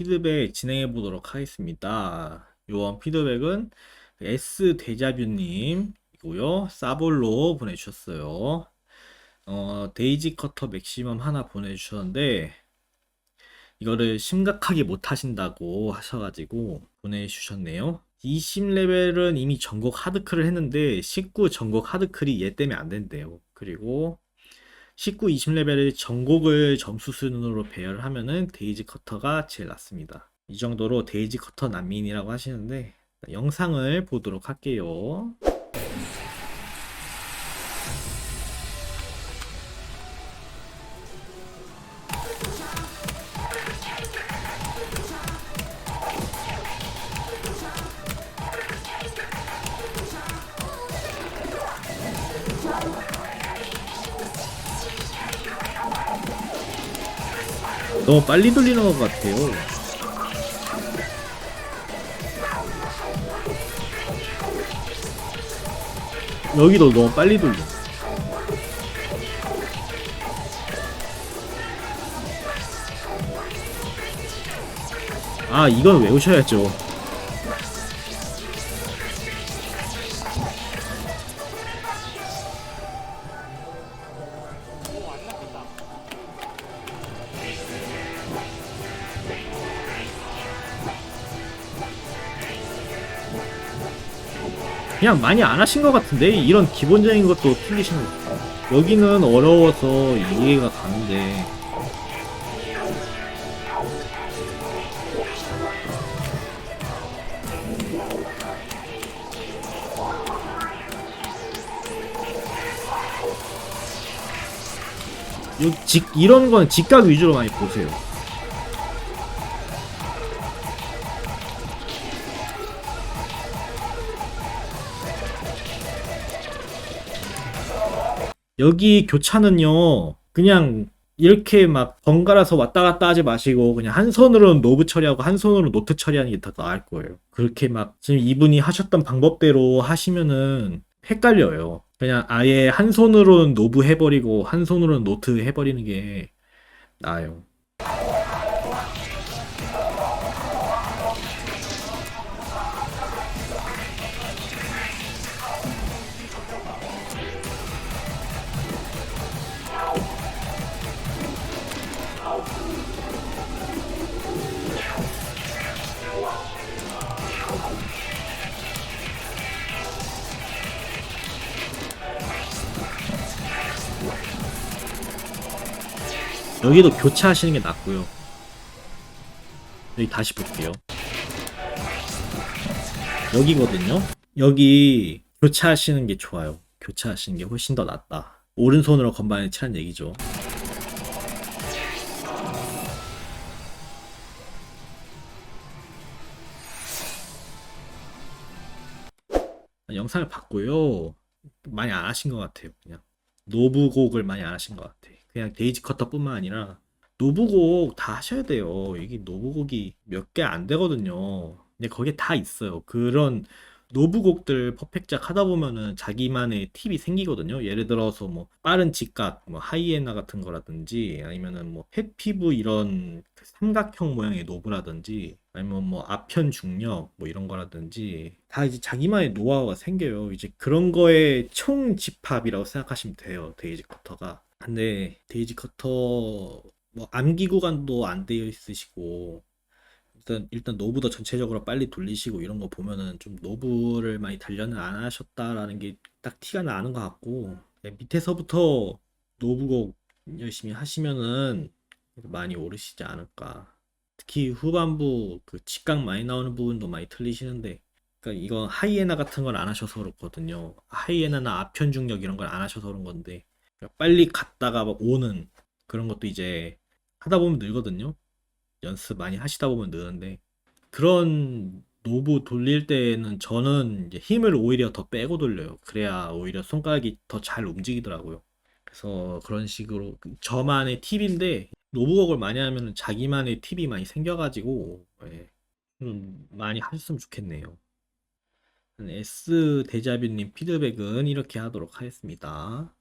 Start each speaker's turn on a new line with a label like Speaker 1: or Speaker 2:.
Speaker 1: 피드백 진행해 보도록 하겠습니다. 요원 피드백은 S 데자뷰님이고요. 사볼로 보내주셨어요. 어, 데이지 커터 맥시멈 하나 보내주셨는데 이거를 심각하게 못 하신다고 하셔가지고 보내주셨네요. 20레벨은 이미 전곡 하드클을 했는데 19 전곡 하드클이 얘 때문에 안 된대요. 그리고 19, 20레벨의 전곡을 점수 순으로 배열을 하면은 데이지 커터가 제일 낫습니다. 이 정도로 데이지 커터 난민이라고 하시는데 영상을 보도록 할게요. 너무 빨리 돌리는 것 같아요. 여기도 너무 빨리 돌려. 아, 이건 외우셔야죠. 그냥 많이 안 하신 것 같은데? 이런 기본적인 것도 틀리시는 거 여기는 어려워서 이해가 가는데. 요 직, 이런 건 직각 위주로 많이 보세요 여기 교차는요, 그냥 이렇게 막 번갈아서 왔다 갔다 하지 마시고, 그냥 한 손으로는 노브 처리하고 한 손으로 노트 처리하는 게 더 나을 거예요. 그렇게 막 지금 이분이 하셨던 방법대로 하시면은 헷갈려요. 그냥 아예 한 손으로는 노브 해버리고 한 손으로는 노트 해버리는 게 나아요. 여기도 교차하시는 게 낫고요. 여기 다시 볼게요. 여기거든요. 여기 교차하시는 게 좋아요. 교차하시는 게 훨씬 더 낫다. 오른손으로 건반을 치란 얘기죠. 영상을 봤고요. 많이 안 하신 것 같아요. 그냥 노브곡을 많이 안 하신 것 같아. 그냥 데이지 커터뿐만 아니라 노브곡 다 하셔야 돼요. 이게 노브곡이 몇 개 안 되거든요. 근데 거기에 다 있어요. 그런 노브곡들 퍼펙트작 하다 보면은 자기만의 팁이 생기거든요. 예를 들어서 뭐 빠른 직각, 뭐 하이에나 같은 거라든지 아니면은 뭐 펫피브 이런 그 삼각형 모양의 노브라든지 아니면 뭐 아편 중력 뭐 이런 거라든지 다 이제 자기만의 노하우가 생겨요. 이제 그런 거의 총 집합이라고 생각하시면 돼요. 데이지 커터가. 근데 데이지 커터 뭐 암기 구간도 안 되어 있으시고 일단 일단 노브도 전체적으로 빨리 돌리시고 이런 거 보면은 좀 노브를 많이 단련을 안 하셨다라는 게 딱 티가 나는 것 같고 네, 밑에서부터 노브곡 열심히 하시면은 많이 오르시지 않을까. 특히 후반부 그 직각 많이 나오는 부분도 많이 틀리시는데 그러니까 이건 하이에나 같은 걸 안 하셔서 그렇거든요. 하이에나나 아편 중력 이런 걸 안 하셔서 그런 건데 그러니까 빨리 갔다가 막 오는 그런 것도 이제 하다 보면 늘거든요. 연습 많이 하시다 보면 느는데 그런 노브 돌릴 때는 저는 힘을 오히려 더 빼고 돌려요. 그래야 오히려 손가락이 더 잘 움직이더라고요. 그래서 그런 식으로 그 저만의 팁인데 노브곡을 많이 하면 자기만의 팁이 많이 생겨가지고 예, 좀 많이 하셨으면 좋겠네요. S 대자뷰님 피드백은 이렇게 하도록 하겠습니다.